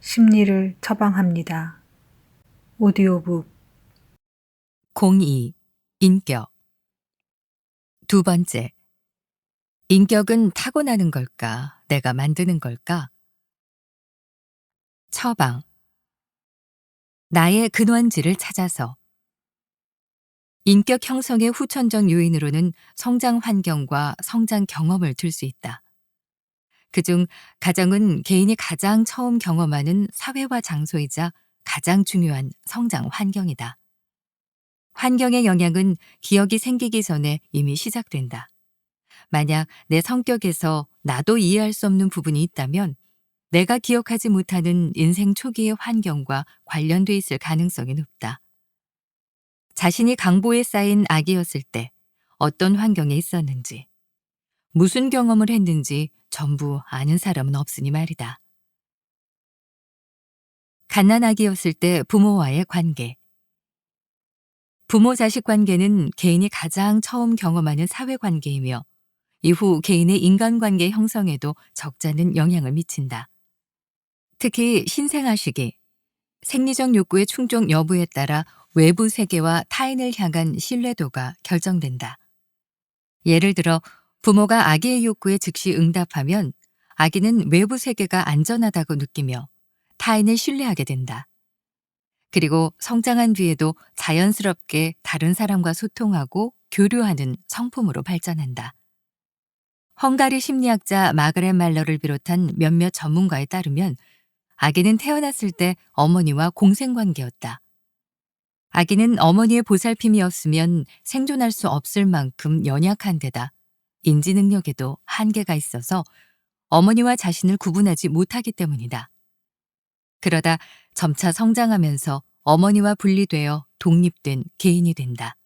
심리를 처방합니다. 오디오북 02. 인격 두 번째. 인격은 타고나는 걸까? 내가 만드는 걸까? 처방 나의 근원지를 찾아서 인격 형성의 후천적 요인으로는 성장 환경과 성장 경험을 들 수 있다. 그중 가정은 개인이 가장 처음 경험하는 사회화 장소이자 가장 중요한 성장 환경이다. 환경의 영향은 기억이 생기기 전에 이미 시작된다. 만약 내 성격에서 나도 이해할 수 없는 부분이 있다면 내가 기억하지 못하는 인생 초기의 환경과 관련돼 있을 가능성이 높다. 자신이 강보에 쌓인 아기였을 때 어떤 환경에 있었는지, 무슨 경험을 했는지 전부 아는 사람은 없으니 말이다. 갓난아기였을 때 부모와의 관계. 부모 자식 관계는 개인이 가장 처음 경험하는 사회 관계이며 이후 개인의 인간관계 형성에도 적잖은 영향을 미친다. 특히 신생아 시기, 생리적 욕구의 충족 여부에 따라 외부 세계와 타인을 향한 신뢰도가 결정된다. 예를 들어 부모가 아기의 욕구에 즉시 응답하면 아기는 외부 세계가 안전하다고 느끼며 타인을 신뢰하게 된다. 그리고 성장한 뒤에도 자연스럽게 다른 사람과 소통하고 교류하는 성품으로 발전한다. 헝가리 심리학자 마그렛 말러를 비롯한 몇몇 전문가에 따르면 아기는 태어났을 때 어머니와 공생 관계였다. 아기는 어머니의 보살핌이 없으면 생존할 수 없을 만큼 연약한 데다 인지 능력에도 한계가 있어서 어머니와 자신을 구분하지 못하기 때문이다. 그러다 점차 성장하면서 어머니와 분리되어 독립된 개인이 된다.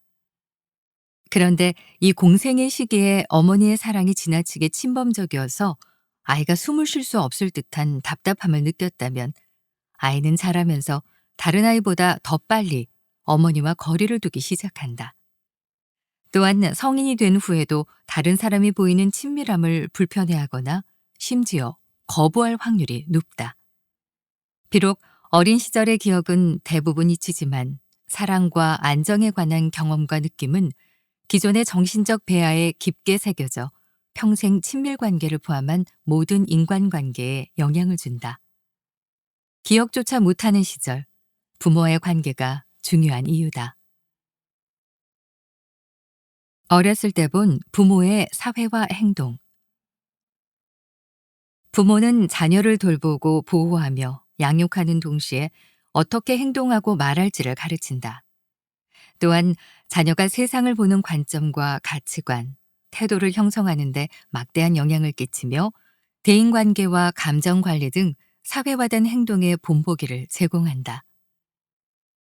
그런데 이 공생의 시기에 어머니의 사랑이 지나치게 침범적이어서 아이가 숨을 쉴 수 없을 듯한 답답함을 느꼈다면 아이는 자라면서 다른 아이보다 더 빨리 어머니와 거리를 두기 시작한다. 또한 성인이 된 후에도 다른 사람이 보이는 친밀함을 불편해하거나 심지어 거부할 확률이 높다. 비록 어린 시절의 기억은 대부분 잊히지만 사랑과 안정에 관한 경험과 느낌은 기존의 정신적 배아에 깊게 새겨져 평생 친밀 관계를 포함한 모든 인간 관계에 영향을 준다. 기억조차 못하는 시절, 부모와의 관계가 중요한 이유다. 어렸을 때 본 부모의 사회화 행동. 부모는 자녀를 돌보고 보호하며 양육하는 동시에 어떻게 행동하고 말할지를 가르친다. 또한 자녀가 세상을 보는 관점과 가치관, 태도를 형성하는데 막대한 영향을 끼치며 대인관계와 감정 관리 등 사회화된 행동의 본보기를 제공한다.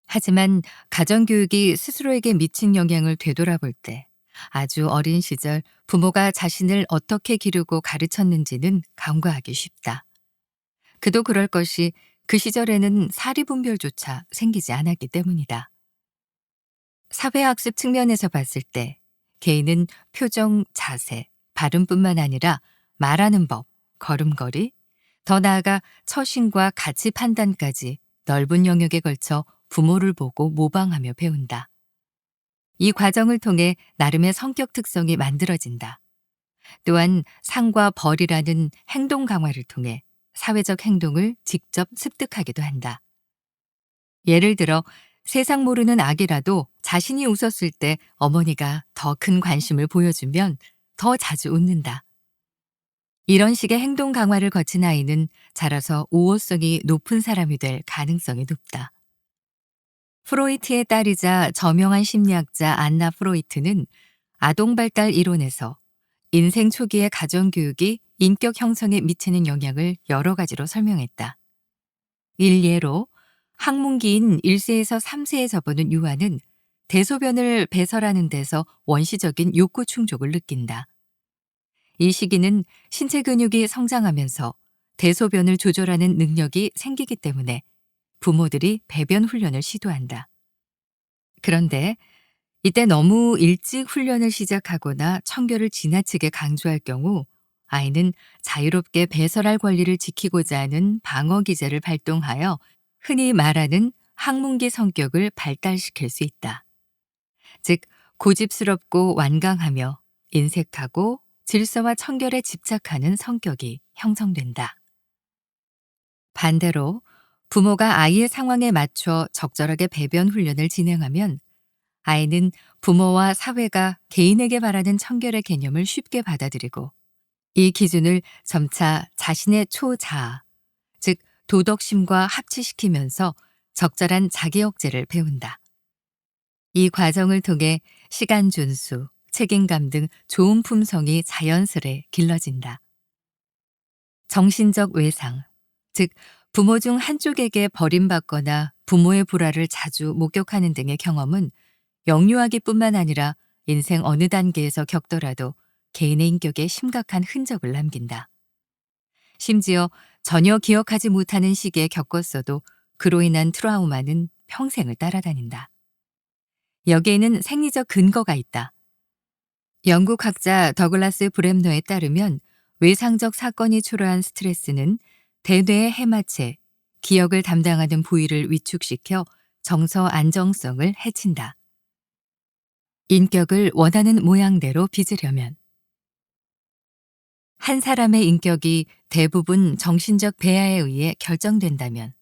하지만 가정교육이 스스로에게 미친 영향을 되돌아볼 때 아주 어린 시절 부모가 자신을 어떻게 기르고 가르쳤는지는 간과하기 쉽다. 그도 그럴 것이 그 시절에는 사리분별조차 생기지 않았기 때문이다. 사회학습 측면에서 봤을 때 개인은 표정, 자세, 발음뿐만 아니라 말하는 법, 걸음걸이, 더 나아가 처신과 가치 판단까지 넓은 영역에 걸쳐 부모를 보고 모방하며 배운다. 이 과정을 통해 나름의 성격 특성이 만들어진다. 또한 상과 벌이라는 행동 강화를 통해 사회적 행동을 직접 습득하기도 한다. 예를 들어 세상 모르는 아기라도 자신이 웃었을 때 어머니가 더 큰 관심을 보여주면 더 자주 웃는다. 이런 식의 행동 강화를 거친 아이는 자라서 우호성이 높은 사람이 될 가능성이 높다. 프로이트의 딸이자 저명한 심리학자 안나 프로이트는 아동 발달 이론에서 인생 초기의 가정교육이 인격 형성에 미치는 영향을 여러 가지로 설명했다. 일예로 학문기인 1세에서 3세에 접어든 유아는 대소변을 배설하는 데서 원시적인 욕구 충족을 느낀다. 이 시기는 신체 근육이 성장하면서 대소변을 조절하는 능력이 생기기 때문에 부모들이 배변 훈련을 시도한다. 그런데 이때 너무 일찍 훈련을 시작하거나 청결을 지나치게 강조할 경우 아이는 자유롭게 배설할 권리를 지키고자 하는 방어 기제를 발동하여 흔히 말하는 학문기 성격을 발달시킬 수 있다. 즉, 고집스럽고 완강하며 인색하고 질서와 청결에 집착하는 성격이 형성된다. 반대로 부모가 아이의 상황에 맞춰 적절하게 배변 훈련을 진행하면 아이는 부모와 사회가 개인에게 바라는 청결의 개념을 쉽게 받아들이고 이 기준을 점차 자신의 초자아, 즉 도덕심과 합치시키면서 적절한 자기 억제를 배운다. 이 과정을 통해 시간 준수, 책임감 등 좋은 품성이 자연스레 길러진다. 정신적 외상, 즉 부모 중 한쪽에게 버림받거나 부모의 불화를 자주 목격하는 등의 경험은 영유아기뿐만 아니라 인생 어느 단계에서 겪더라도 개인의 인격에 심각한 흔적을 남긴다. 심지어 전혀 기억하지 못하는 시기에 겪었어도 그로 인한 트라우마는 평생을 따라다닌다. 여기에는 생리적 근거가 있다. 영국 학자 더글라스 브렘너에 따르면 외상적 사건이 초래한 스트레스는 대뇌의 해마체, 기억을 담당하는 부위를 위축시켜 정서 안정성을 해친다. 인격을 원하는 모양대로 빚으려면 한 사람의 인격이 대부분 정신적 배아에 의해 결정된다면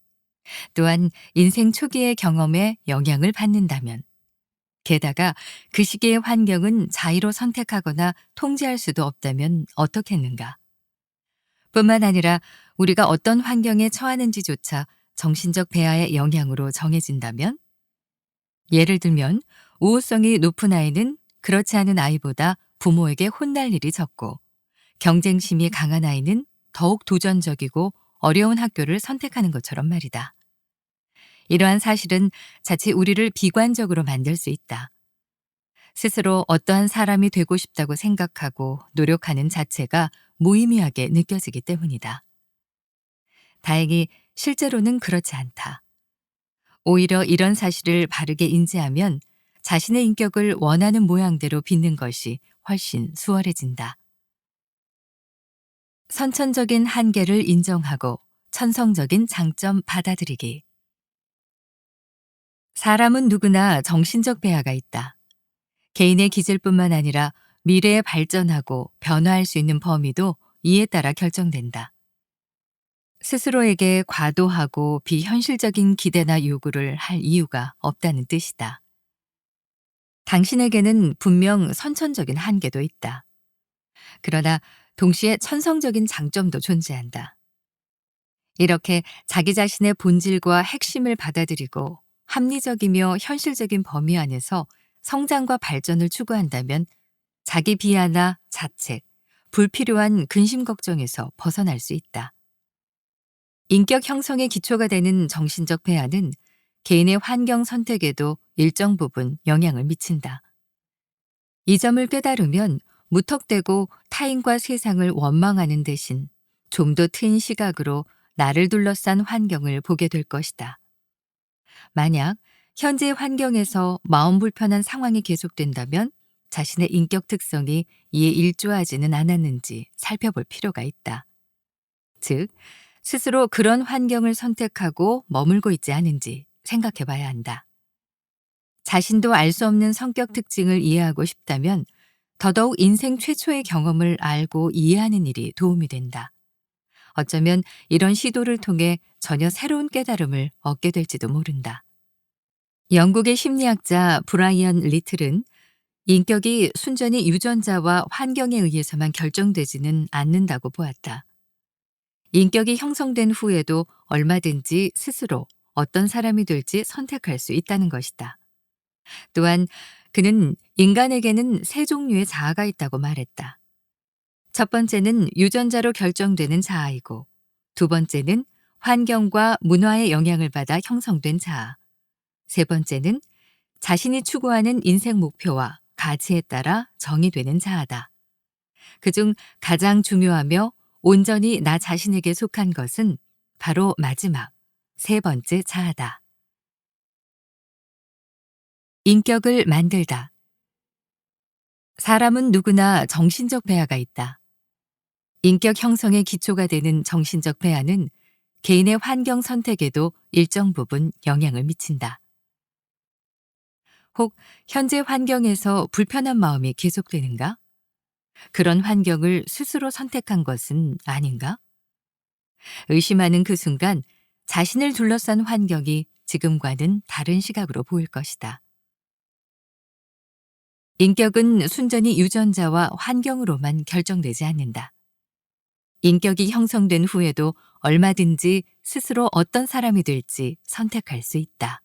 또한 인생 초기의 경험에 영향을 받는다면 게다가 그 시기의 환경은 자의로 선택하거나 통제할 수도 없다면 어떻겠는가? 뿐만 아니라 우리가 어떤 환경에 처하는지조차 정신적 배아의 영향으로 정해진다면? 예를 들면 우호성이 높은 아이는 그렇지 않은 아이보다 부모에게 혼날 일이 적고 경쟁심이 강한 아이는 더욱 도전적이고 어려운 학교를 선택하는 것처럼 말이다. 이러한 사실은 자칫 우리를 비관적으로 만들 수 있다. 스스로 어떠한 사람이 되고 싶다고 생각하고 노력하는 자체가 무의미하게 느껴지기 때문이다. 다행히 실제로는 그렇지 않다. 오히려 이런 사실을 바르게 인지하면 자신의 인격을 원하는 모양대로 빚는 것이 훨씬 수월해진다. 선천적인 한계를 인정하고 천성적인 장점 받아들이기. 사람은 누구나 정신적 배아가 있다. 개인의 기질뿐만 아니라 미래에 발전하고 변화할 수 있는 범위도 이에 따라 결정된다. 스스로에게 과도하고 비현실적인 기대나 요구를 할 이유가 없다는 뜻이다. 당신에게는 분명 선천적인 한계도 있다. 그러나 동시에 천성적인 장점도 존재한다. 이렇게 자기 자신의 본질과 핵심을 받아들이고 합리적이며 현실적인 범위 안에서 성장과 발전을 추구한다면 자기 비하나 자책, 불필요한 근심 걱정에서 벗어날 수 있다. 인격 형성의 기초가 되는 정신적 배아는 개인의 환경 선택에도 일정 부분 영향을 미친다. 이 점을 깨달으면 무턱대고 타인과 세상을 원망하는 대신 좀더튼 시각으로 나를 둘러싼 환경을 보게 될 것이다. 만약 현재 환경에서 마음 불편한 상황이 계속된다면 자신의 인격 특성이 이에 일조하지는 않았는지 살펴볼 필요가 있다. 즉, 스스로 그런 환경을 선택하고 머물고 있지 않은지 생각해 봐야 한다. 자신도 알 수 없는 성격 특징을 이해하고 싶다면 더더욱 인생 최초의 경험을 알고 이해하는 일이 도움이 된다. 어쩌면 이런 시도를 통해 전혀 새로운 깨달음을 얻게 될지도 모른다. 영국의 심리학자 브라이언 리틀은 인격이 순전히 유전자와 환경에 의해서만 결정되지는 않는다고 보았다. 인격이 형성된 후에도 얼마든지 스스로 어떤 사람이 될지 선택할 수 있다는 것이다. 또한 그는 인간에게는 세 종류의 자아가 있다고 말했다. 첫 번째는 유전자로 결정되는 자아이고, 두 번째는 환경과 문화의 영향을 받아 형성된 자아, 세 번째는 자신이 추구하는 인생 목표와 가치에 따라 정의되는 자아다. 그중 가장 중요하며 온전히 나 자신에게 속한 것은 바로 마지막, 세 번째 자아다. 인격을 만들다. 사람은 누구나 정신적 배아가 있다. 인격 형성의 기초가 되는 정신적 배아는 개인의 환경 선택에도 일정 부분 영향을 미친다. 혹 현재 환경에서 불편한 마음이 계속되는가? 그런 환경을 스스로 선택한 것은 아닌가? 의심하는 그 순간 자신을 둘러싼 환경이 지금과는 다른 시각으로 보일 것이다. 인격은 순전히 유전자와 환경으로만 결정되지 않는다. 인격이 형성된 후에도 얼마든지 스스로 어떤 사람이 될지 선택할 수 있다.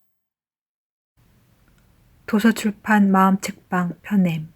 도서출판 마음책방 편엠